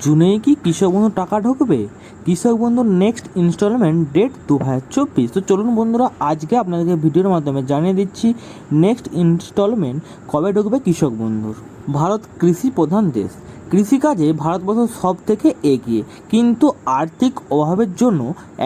জুনেই কি কৃষক বন্ধু টাকা ঢুকবে? কৃষক বন্ধুর নেক্সট ইনস্টলমেন্ট ডেট দু হাজার চব্বিশ। তো চলুন বন্ধুরা, আজকে আপনাদেরকে ভিডিওর মাধ্যমে জানিয়ে দিচ্ছি নেক্সট ইনস্টলমেন্ট কবে ঢুকবে কৃষক বন্ধুর? ভারত কৃষি প্রধান দেশ। কৃষিকাজে ভারতবর্ষ সব থেকে এগিয়ে। কিন্তু আর্থিক অভাবের জন্য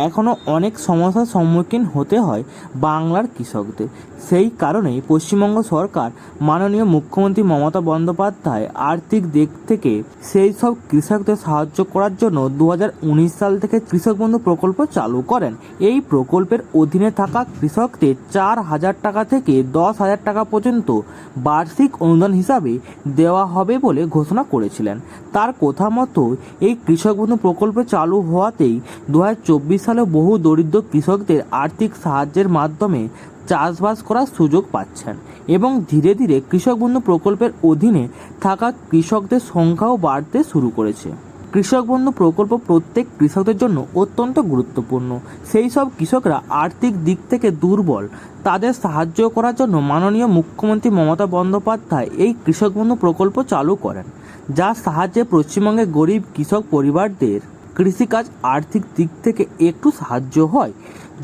এখনও অনেক সমস্যার সম্মুখীন হতে হয় বাংলার কৃষকদের। সেই কারণেই পশ্চিমবঙ্গ সরকার মাননীয় মুখ্যমন্ত্রী মমতা বন্দ্যোপাধ্যায় আর্থিক দিক থেকে সেই সব কৃষকদের সাহায্য করার জন্য দু হাজার উনিশ সাল থেকে কৃষক বন্ধু প্রকল্প চালু করেন। এই প্রকল্পের অধীনে থাকা কৃষকদের চার হাজার টাকা থেকে দশ হাজার টাকা পর্যন্ত বার্ষিক অনুদান হিসাবে দেওয়া হবে বলে ঘোষণা করেছিলেন। তার কথা মতো এই কৃষক বন্ধু প্রকল্প চালু হওয়াতেই দু হাজার চব্বিশ সালে বহু দরিদ্র কৃষকদের আর্থিক সাহায্যের মাধ্যমে চাষবাস করার সুযোগ পাচ্ছেন এবং ধীরে ধীরে কৃষক বন্ধু প্রকল্পের অধীনে থাকা কৃষকদের সংখ্যাও বাড়তে শুরু করেছে। কৃষক বন্ধু প্রকল্প প্রত্যেক কৃষকদের জন্য অত্যন্ত গুরুত্বপূর্ণ। সেই সব কৃষকরা আর্থিক দিক থেকে দুর্বল। তাদের সাহায্য করার জন্য মাননীয় মুখ্যমন্ত্রী মমতা বন্দ্যোপাধ্যায় এই কৃষক বন্ধু প্রকল্প চালু করেন। যার সাহায্যে পশ্চিমবঙ্গের গরিব কৃষক পরিবারদের কৃষিকাজ আর্থিক দিক থেকে একটু সাহায্য হয়।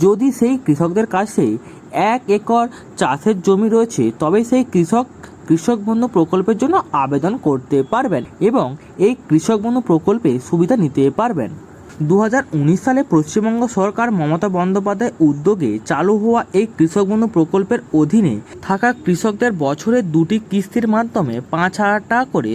যদি সেই কৃষকদের কাছে এক একর চাষের জমি রয়েছে, তবে সেই কৃষক কৃষক বন্ধু প্রকল্পের জন্য আবেদন করতে পারবেন এবং এই কৃষক বন্ধু প্রকল্পে সুবিধা নিতে পারবেন। দু হাজার উনিশ সালে পশ্চিমবঙ্গ সরকার মমতা বন্দ্যোপাধ্যায় উদ্যোগে চালু হওয়া এই কৃষক বন্ধু প্রকল্পের অধীনে থাকা কৃষকদের বছরে দুটি কিস্তির মাধ্যমে পাঁচ হাজার টাকা করে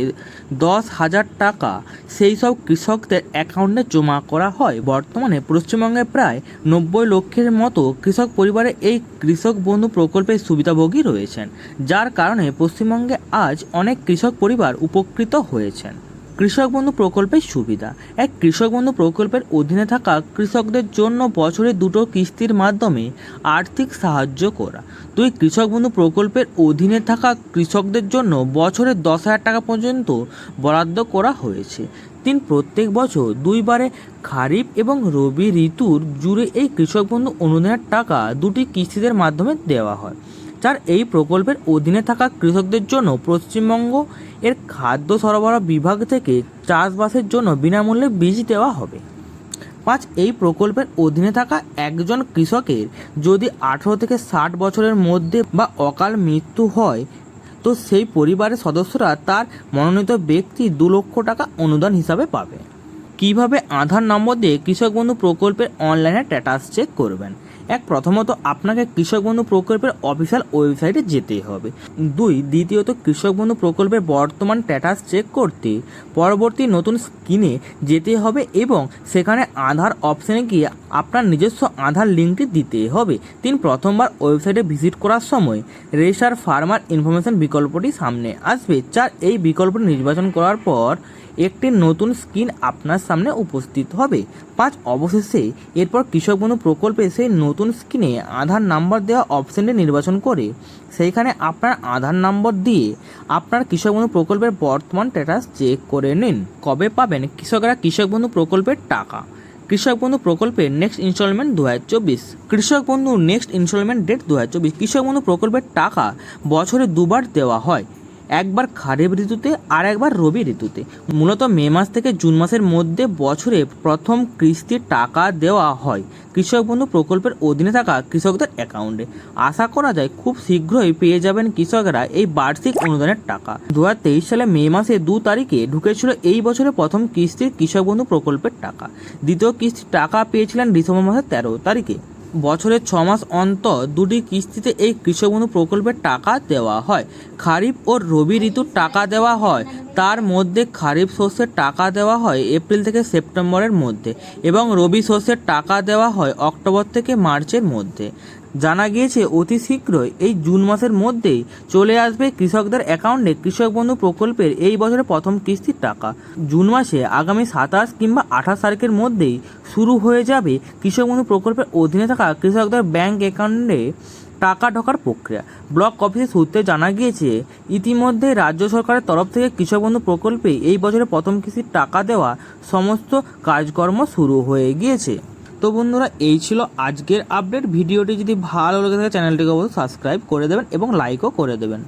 দশ হাজার টাকা সেই সব কৃষকদের অ্যাকাউন্টে জমা করা হয়। বর্তমানে পশ্চিমবঙ্গে প্রায় নব্বই লক্ষের মতো কৃষক পরিবারে এই কৃষক বন্ধু প্রকল্পের সুবিধাভোগী রয়েছেন, যার কারণে পশ্চিমবঙ্গে আজ অনেক কৃষক পরিবার উপকৃত হয়েছেন। কৃষক বন্ধু প্রকল্পের সুবিধা। এক কৃষক বন্ধু প্রকল্পের অধীনে থাকা কৃষকদের জন্য বছরে দুটো কিস্তির মাধ্যমে আর্থিক সাহায্য করা। দুই কৃষক বন্ধু প্রকল্পের অধীনে থাকা কৃষকদের জন্য বছরে দশ হাজার টাকা পর্যন্ত বরাদ্দ করা হয়েছে। তিন, প্রত্যেক বছর দুইবারে খারিফ এবং রবি ঋতুর জুড়ে এই কৃষক বন্ধু অনুদানের টাকা দুটি কিস্তিদের মাধ্যমে দেওয়া হয়। চার এই প্রকল্পের অধীনে থাকা কৃষকদের জন্য পশ্চিমবঙ্গ এর খাদ্য সরবরাহ বিভাগ থেকে চাষবাসের জন্য বিনামূল্যে বীজ দেওয়া হবে। পাঁচ, এই প্রকল্পের অধীনে থাকা একজন কৃষকের যদি আঠেরো থেকে ষাট বছরের মধ্যে বা অকাল মৃত্যু হয়, তো সেই পরিবারের সদস্যরা তার মনোনীত ব্যক্তি দু লক্ষ টাকা অনুদান হিসাবে পাবে। কীভাবে আধার নম্বর দিয়ে কৃষক বন্ধু প্রকল্পের অনলাইনে স্ট্যাটাস চেক করবেন? এক, প্রথমত আপনাকে কৃষক বন্ধু প্রকল্পের অফিসিয়াল ওয়েবসাইটে যেতে হবে। দুই, দ্বিতীয়ত কৃষক বন্ধু প্রকল্পের বর্তমান স্ট্যাটাস চেক করতে পরবর্তী নতুন স্কিনে যেতে হবে এবং সেখানে আধার অপশানে গিয়ে আপনার নিজস্ব আধার লিঙ্কটি দিতে হবে। তিন, প্রথমবার ওয়েবসাইটে ভিজিট করার সময় রেশার ফার্মার ইনফরমেশন বিকল্পটি সামনে আসবে। চার, এই বিকল্পটি নির্বাচন করার পর একটি নতুন স্ক্রিন আপনার সামনে উপস্থিত হবে। পাঁচ, অবশেষে এরপর কৃষক বন্ধু প্রকল্পে সেই নতুন স্ক্রিনে আধার নাম্বার দেওয়া অপশানটি নির্বাচন করে। সেইখানে আপনার আধার নম্বর দিয়ে আপনার কৃষক বন্ধু প্রকল্পের বর্তমান স্ট্যাটাস চেক করে নিন। কবে পাবেন? কৃষকরা কৃষক বন্ধু প্রকল্পের টাকা। কৃষক বন্ধু প্রকল্পের নেক্সট ইনস্টলমেন্ট দু হাজার চব্বিশ। কৃষক বন্ধু নেক্সট ইনস্টলমেন্ট ডেট দু হাজার চব্বিশ। কৃষক বন্ধু প্রকল্পের টাকা বছরে দুবার দেওয়া হয়। একবার খারিফ ঋতুতে আর একবার রবি ঋতুতে। মূলত মে মাস থেকে জুন মাসের মধ্যে বছরে প্রথম কিস্তির টাকা দেওয়া হয়। কৃষক বন্ধু প্রকল্পের অধীনে থাকা কৃষকদের অ্যাকাউন্টে আশা করা যায় খুব শীঘ্রই পেয়ে যাবেন কৃষকরা এই বার্ষিক অনুদানের টাকা। দু হাজার তেইশ সালে মে মাসে দু তারিখে ঢুকেছিল এই বছরের প্রথম কিস্তির কৃষক বন্ধু প্রকল্পের টাকা। দ্বিতীয় কিস্তির টাকা পেয়েছিলেন ডিসেম্বর মাসের তেরো তারিখে। বছরের ছ মাস অন্তর দুটি কিস্তিতে এই কৃষক বন্ধু প্রকল্পের টাকা দেওয়া হয়। খারিফ ও রবি ঋতুর টাকা দেওয়া হয়। তার মধ্যে খারিফ শস্যের টাকা দেওয়া হয় এপ্রিল থেকে সেপ্টেম্বরের মধ্যে এবং রবি শস্যের টাকা দেওয়া হয় অক্টোবর থেকে মার্চের মধ্যে। জানা গিয়েছে, অতি শীঘ্রই এই জুন মাসের মধ্যেই চলে আসবে কৃষকদের অ্যাকাউন্টে কৃষক বন্ধু প্রকল্পের এই বছরের প্রথম কিস্তির টাকা। জুন মাসে আগামী সাতাশ কিংবা আঠাশ তারিখের মধ্যেই শুরু হয়ে যাবে কৃষক বন্ধু প্রকল্পের অধীনে থাকা কৃষকদের ব্যাংক অ্যাকাউন্টে টাকা ঢোকার প্রক্রিয়া। ব্লক অফিসের সূত্রে জানা গিয়েছে, ইতিমধ্যে রাজ্য সরকারের তরফ থেকে কৃষক বন্ধু প্রকল্পে এই বছরের প্রথম কিস্তির টাকা দেওয়া সমস্ত কাজকর্ম শুরু হয়ে গিয়েছে। তো বন্ধুরা, এই ছিল আজকের আপডেট ভিডিওটি যদি ভালো লেগে থাকে, চ্যানেলটিকে অবশ্যই সাবস্ক্রাইব করে দেবেন এবং লাইকও করে দেবেন।